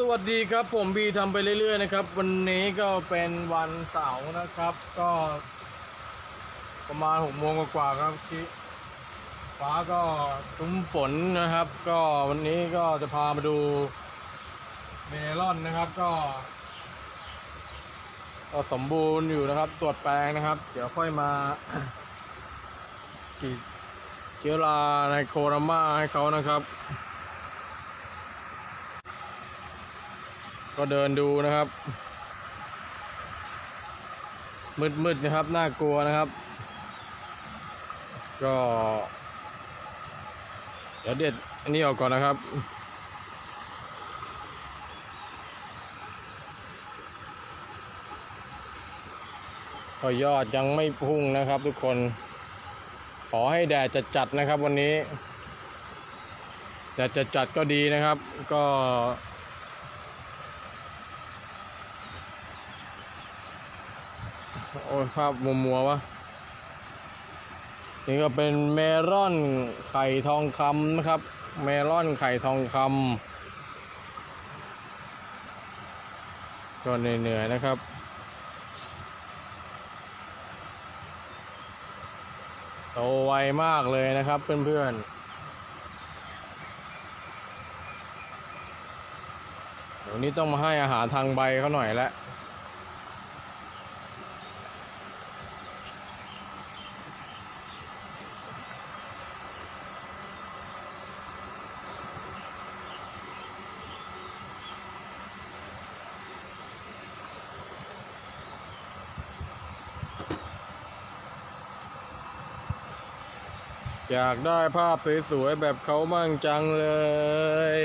สวัสดีครับผมบีทำไปเรื่อยๆนะครับ วันนี้ก็เป็นวันเสาร์นะครับ ก็ ประมาณหกโมงกว่าๆครับที่ฟ้าก็ครึ้มฝนนะครับ ก็วันนี้ก็จะพามาดูเมลอนนะครับ ก็ ก็สมบูรณ์อยู่นะครับ ตรวจแปลงนะครับ เดี๋ยวค่อยมาฉีดเชื้อราในโครามาให้เขานะครับ ก็เดินดูนะครับ มืดๆนะครับ น่ากลัวนะครับ ก็ เดี๋ยวเด็ดอันนี้ออกก่อนนะครับก็ยอดยังไม่พุ่งนะครับทุกคน ขอให้แดดจะจัดๆนะครับวันนี้ แดดจะจัดก็ดีนะครับ ก็ โอ้ยภาพมัวมัววะนี่ก็เป็นเมลอนไข่ทองคำนะครับ เมลอนไข่ทองคำก็เหนื่อยๆนะครับโตไวมากเลยนะครับเพื่อนๆเดี๋ยวนี้ต้องมาให้อาหารทางใบเขาหน่อยแล้ว อยากได้ภาพสวยๆ แบบเขามั่งจังเลย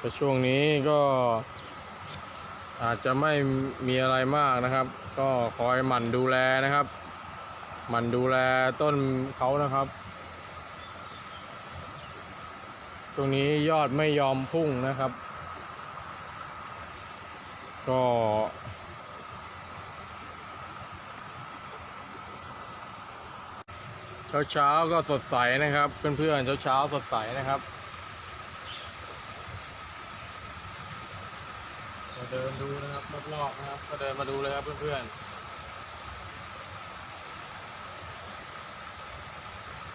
ก็ช่วงนี้ก็อาจจะไม่มีอะไรมากนะครับ ก็คอยหมั่นดูแลนะครับ หมั่นดูแลต้นเขานะครับ ตรงนี้ยอดไม่ยอมพุ่งนะครับ ก็ เช้าเช้าๆก็สดใสนะครับ เพื่อนๆเช้าเช้าๆสดใสนะครับมาเดินดูนะครับรอบๆนะครับ ก็เดินมาดูเลยครับเพื่อนๆ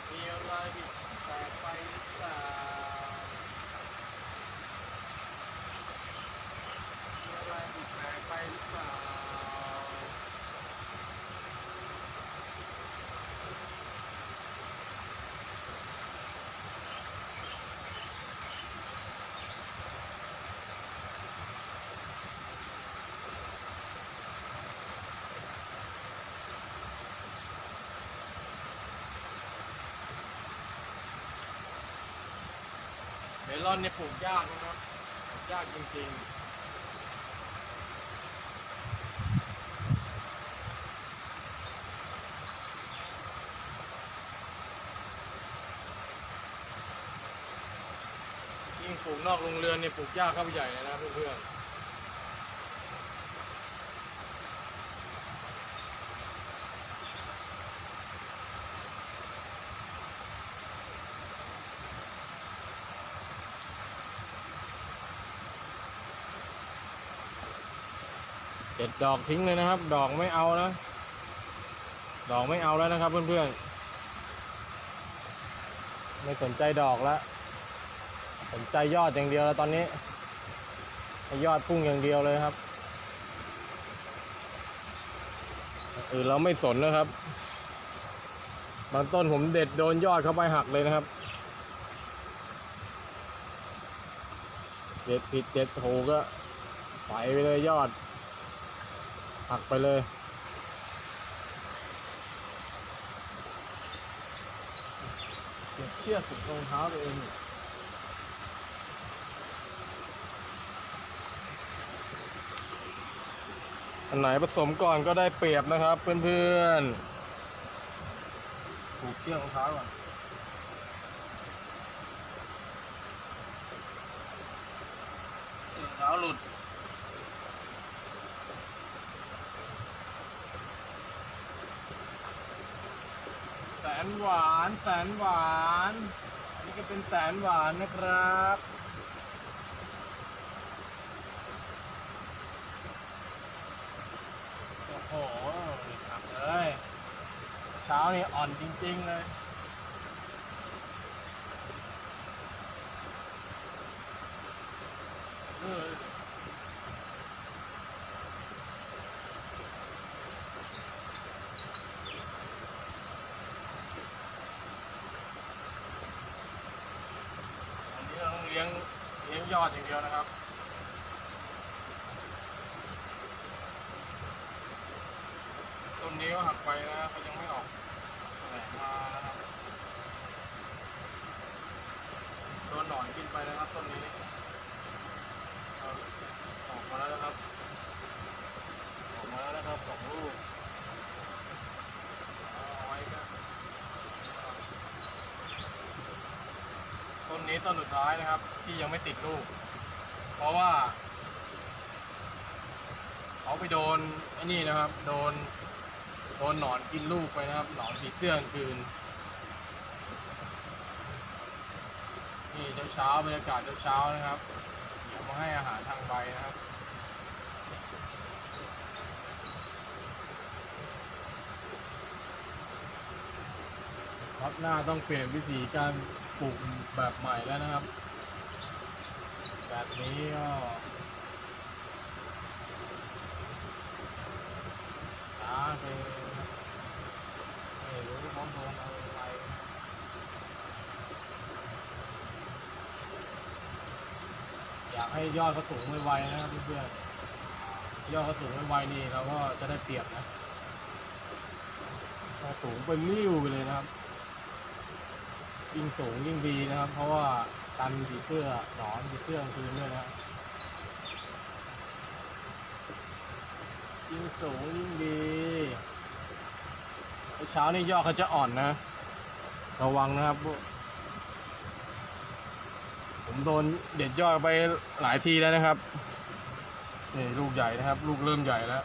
มีอะไรผิดแปลกไปหรือเปล่า มีอะไรผิดแปลกไปหรือเปล่า เม ลอนเนี่ยปลูกยากนะครับปลูกยากจริงๆยิ่งปลูกนอกโรงเรือนเนี่ยปลูกยากเข้าไปใหญ่เลยนะเพื่อนๆ เด็ดดอกทิ้งเลยนะครับ ดอกไม่เอานะ ดอกไม่เอาแล้วนะครับ เพื่อนๆ ไม่สนใจดอกแล้วสนใจยอดอย่างเดียวแล้วตอนนี้ยอดพุ่งอย่างเดียวเลยครับเออเราไม่สนนะครับ บางต้นผมเด็ดโดนยอดเข้าไปหักเลยนะครับ เด็ดผิดเด็ดถูกก็ใส่ไปเลยยอด หักไปเลยเก็บเชือกติดรองเท้าตัวเองอันไหนผสมก่อนก็ได้เปรียบนะครับ เพื่อนๆ ผูกเชือกรองเท้าก่อนเท้าหลุด นหวานแสนหวานอันนี้ก็เป็นแสนหวานนะครับโอ้โหนี่ครับเลยเช้านี่อ่อนจริง ๆ เลย เอออันนี้เราต้องเลี้ยงเลี้ ยอดอย่างเดียวนะครับต้นนี้ก็หักไปนะเขายังไม่ออกแหลมมานะครับโดนหนอนกินไปนะครับต้นนี้อออกมาแล้วนะครับ ออกมาแล้วนะครับสองลูกเอาไว้ครับ ต้นนี้ต้นสุดท้ายนะครับ ที่ยังไม่ติดลูก เพราะว่า เขาไปโดนไอ้นี่นะครับ โดน โดนหนอนกินลูกไปนะครับ หนอนผีเสื้อกลางคืน นี่เช้าเช้าบรรยากาศเช้าเช้านะครับเดี๋ยวมาให้อาหารทางใบนะครับ ครับหน้าต้องเปลี่ยนวิธีการปลูกแบบใหม่แล้วนะครับ แบบนี้ก็ช้าไปไม่รู้เขาโดนอะไรอยากให้ยอดเขาสูงไวๆนะครับเพื่อนๆยอดเขาสูงไวๆนี่เราก็จะได้เปรียบนะถ้าสูงไปริ้วไปเลยนะครับ ยิ่งสูงยิ่งดีนะครับ เพราะว่ากันผีเสื้อหนอนผีเสื้อคืนด้วยนะยิ่งสูงยิ่งดีเช้านี่ยอดเขาจะอ่อนนะ ระวังนะครับ ผมโดนเด็ดยอดไปหลายทีแล้วนะครับนี่ลูกใหญ่นะครับ ลูกเริ่มใหญ่แล้ว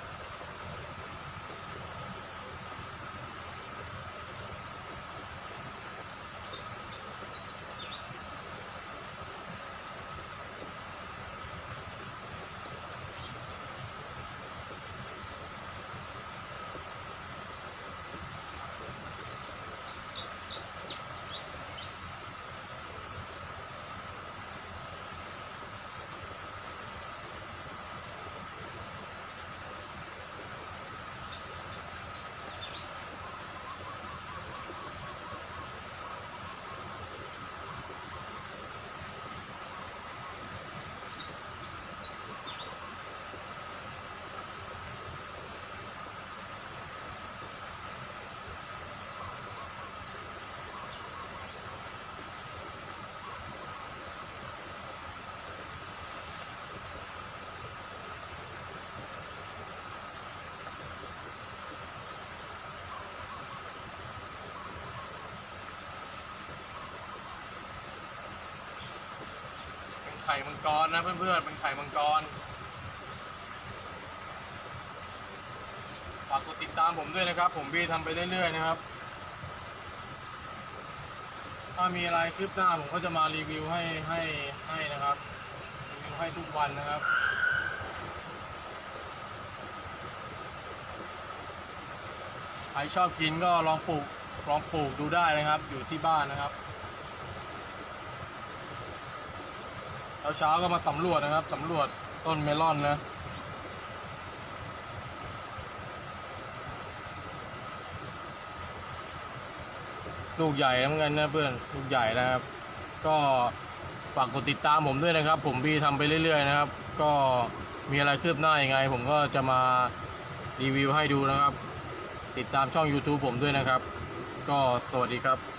ไข่มังกรนะเพื่อนๆเป็นไข่มังกรฝากกดติดตามผมด้วยนะครับ ผมบีทำไปเรื่อยๆนะครับ ถ้ามีอะไรคลิปหน้าผมก็จะมารีวิวให้ให้ให้นะครับรีวิวให้ทุกวันนะครับใครชอบกินก็ลองปลูกลองปลูกดูได้นะครับ อยู่ที่บ้านนะครับ เช้าๆก็มาสำรวจนะครับสำรวจต้นเมลอนนะลูกใหญ่เหมือนกันนะเพื่อนลูกใหญ่นะครับ ก็ฝากกดติดตามผมด้วยนะครับ ผมพี่ทำไปเรื่อย ๆ นะครับ ก็มีอะไรคืบหน้ายังไง ผมก็จะมารีวิวให้ดูนะครับ ติดตามช่อง YouTube ผมด้วยนะครับ ก็สวัสดีครับ